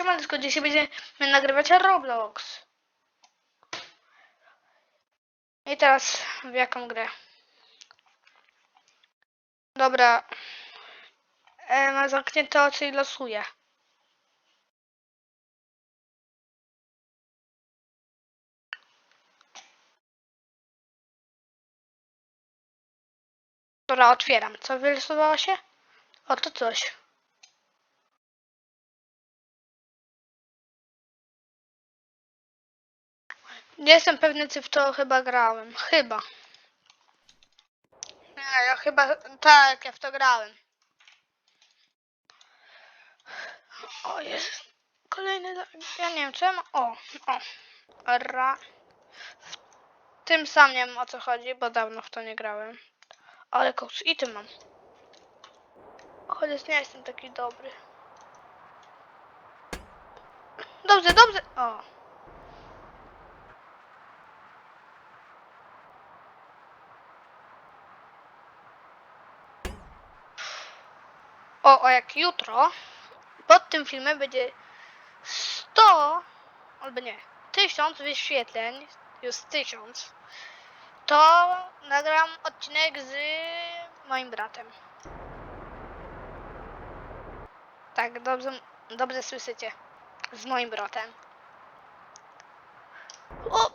Siemanko, dzisiaj będziemy nagrywać Roblox. I teraz w jaką grę? Dobra. E, ma zamknięte oczy i losuję. Dobra, otwieram. Co wylosowało się? O, to coś. Nie jestem pewny, czy w to chyba grałem. Chyba. Nie, ja chyba... Tak, ja w to grałem. O, jest. Kolejny... Ja nie wiem, mam... O, o. Ra... W tym sam nie wiem, o co chodzi, bo dawno w to nie grałem. Ale koks i tym mam. Chociaż nie jestem taki dobry. Dobrze, dobrze. O. O, o jak jutro pod tym filmem będzie 100 albo nie, 1000 wyświetleń, już 1000, to nagram odcinek z moim bratem. Tak, dobrze, dobrze słyszycie. Z moim bratem. O!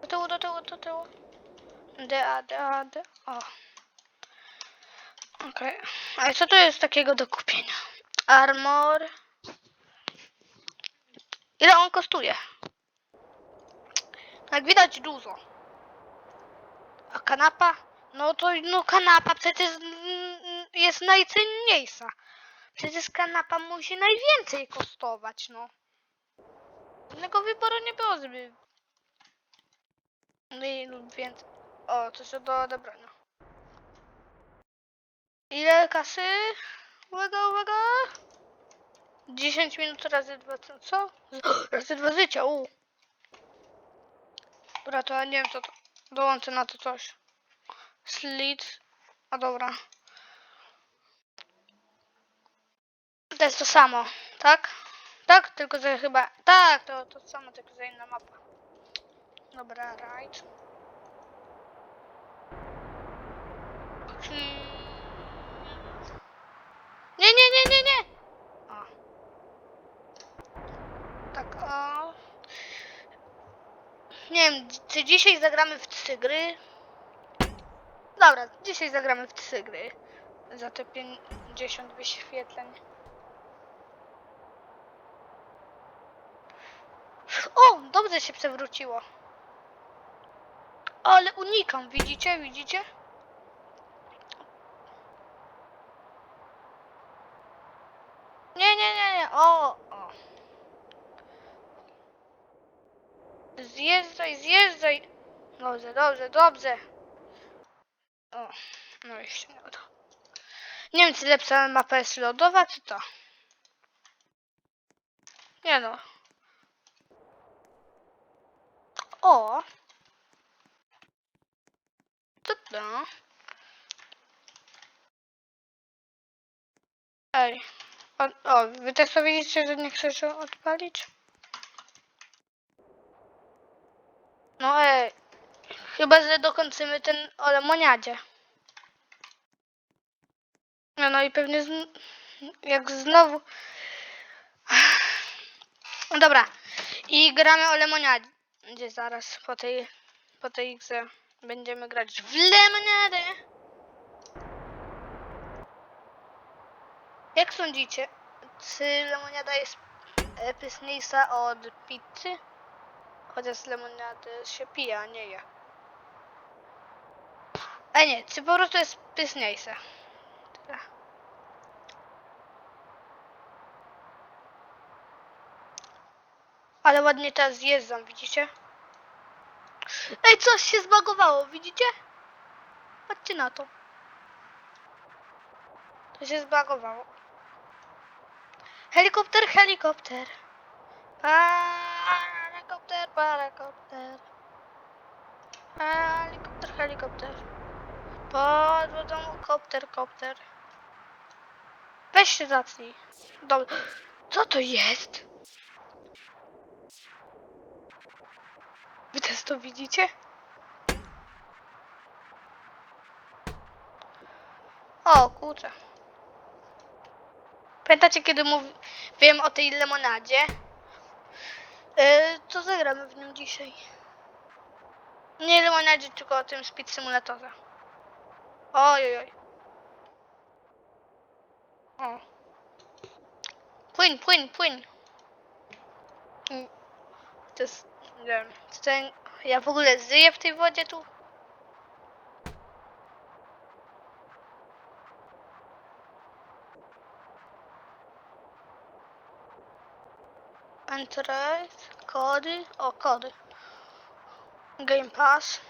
Do tyłu, do tyłu, do tyłu. D, A, D, A, D, O. Okej. A co tu jest takiego do kupienia? Armor. Ile on kosztuje? Jak widać dużo. A kanapa? No to no kanapa przecież mm, jest najcenniejsza. Przecież kanapa musi najwięcej kosztować, no. Innego wyboru nie było, żeby mniej lub więcej. O, się do odebrania. Ile kasy? Uwaga, uwaga! 10 minut razy dwa, co? co? Razy dwa życia, u. Dobra, to ja nie wiem co to. Dołączę na to coś. Slit. A dobra. To jest to samo, tak? Tak? Tylko że chyba... Tak, to to samo, tylko że inna mapa. Dobra, right. Nie, nie, nie, nie, nie! O. Tak, o. Nie wiem, czy dzisiaj zagramy w trzy gry? Dobra, dzisiaj zagramy w trzy gry. Za te 50 wyświetleń. O, dobrze się przewróciło. Ale unikam, widzicie, widzicie? Nie, nie, nie, nie, o, o. Zjeżdżaj, zjeżdżaj. Dobrze, dobrze, dobrze. O, no i nie uda. Nie wiem, czy lepsza mapa jest lodowa, czy to. Nie no. O. Co to? Ej. O, o, wy też powiedzieliście, że nie chcesz odpalić? No ej. Chyba, że dokończymy ten o lemoniadzie. No, no i pewnie z, jak znowu... No Dobra. I gramy o lemoniadzie zaraz po tej, po tej grze. Będziemy grać w lemoniadę. Jak sądzicie, czy lemoniada jest pyszniejsza od pizzy? Chociaż lemoniadę się pije, a nie je. A nie, czy po prostu jest pyszniejsza? Ale ładnie teraz zjeżdżam, widzicie? Ej, coś się zbagowało, widzicie? Patrzcie na to. To się zbagowało. Helikopter, helikopter. Helikopter, helikopter. Helikopter, helikopter. Pod wodą kopter, kopter. Weź się zacznij. Dobra. Co to jest? Wy też to widzicie? O, kurczę. Pamiętacie, kiedy mówiłem o tej lemonadzie? Yy, co zagramy w nią dzisiaj? Nie lemonadzie, tylko o tym speed simulatorze. Oj, oj. O. Płyn, płyn, płyn. Mm. To jest, nie wiem, ten, ja w ogóle żyję w tej wodzie tu? Enterprise, kody, o kody. Game Pass.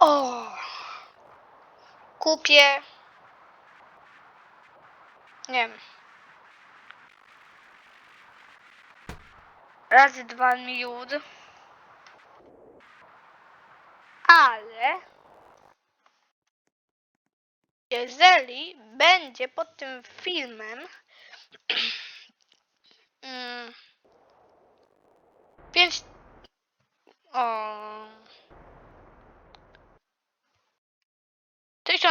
O! Kupię. Nie wiem. Razy dwa miód. Ale jeżeli będzie pod tym filmem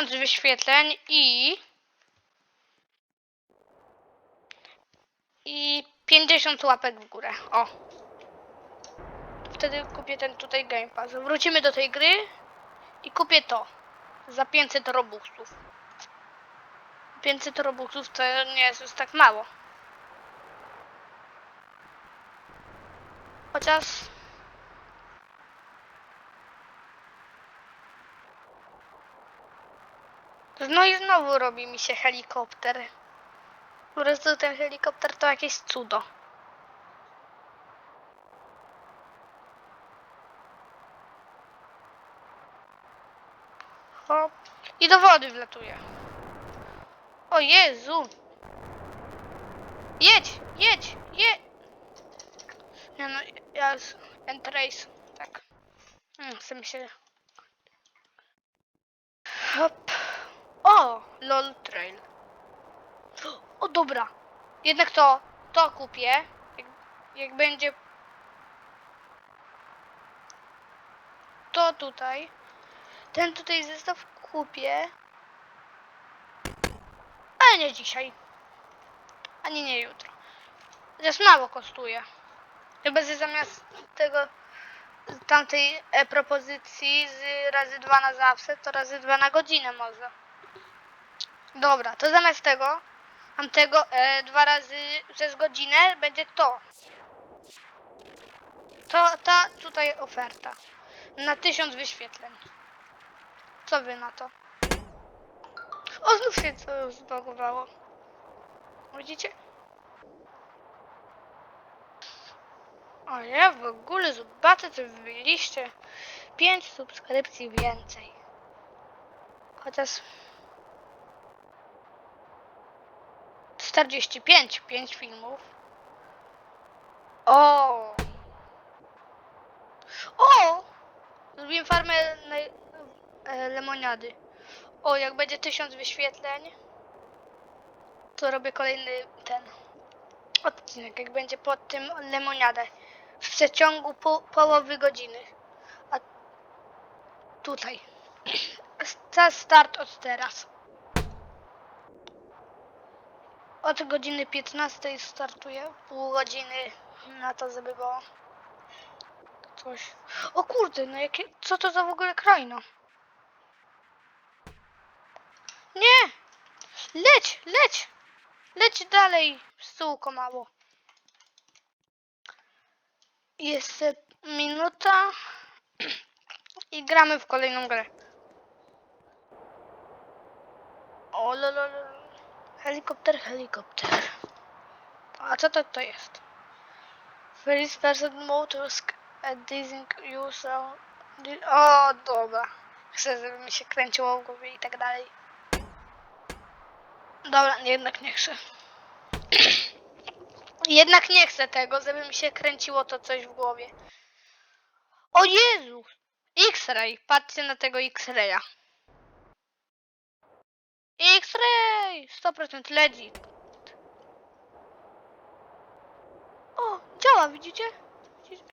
tysiąc wyświetleń i i 50 łapek w górę. O. Wtedy kupię ten tutaj Game Pass. Wrócimy do tej gry i kupię to za 500 robuxów. 500 robuxów to nie jest już tak mało. Chociaż No i znowu robi mi się helikopter. Po prostu ten helikopter to jakieś cudo. Hop. I do wody wlatuje. O Jezu! Jedź, jedź, jedź! Nie no, ja z Entrace, tak. Hmm, Chcę mi się... Hop. O! LOL Trail. O dobra. Jednak to, to kupię. Jak, jak będzie to tutaj. Ten tutaj zestaw kupię. Ale nie dzisiaj. Ani nie jutro. Chociaż mało kosztuje. Chyba, że zamiast tego tamtej e, propozycji z razy dwa na zawsze, to razy dwa na godzinę może. Dobra, to zamiast tego, tamtego e, dwa razy przez godzinę będzie to. To ta tutaj oferta. Na tysiąc wyświetleń. Co wy na to? O, znów się co zbagowało. Widzicie? O ja w ogóle zobaczę, co wybiliście. 5 subskrypcji więcej. Chociaż 45, 5 filmów. O! O! Zrobiłem farmę e, lemoniady. O, jak będzie 1000 wyświetleń, to robię kolejny ten odcinek, jak będzie pod tym lemoniadę. W przeciągu po, połowy godziny. A tutaj. Czas start od teraz. Od godziny 15 startuję. Pół godziny na to, żeby było coś. O kurde, no jakie, co to za w ogóle krajno? Nie! Leć, leć! Leć dalej, stółko mało. Jest minuta i gramy w kolejną grę. O, lololol. Helikopter, helikopter. A co to to jest? First person motorsk dizing user. O, dobra. Chcę, żeby mi się kręciło w głowie i tak dalej. Dobra, jednak nie chcę. Jednak nie chcę tego, żeby mi się kręciło to coś w głowie. O Jezu! X-ray! Patrzcie na tego X-raya. X-ray! 100% legit. O, działa, widzicie?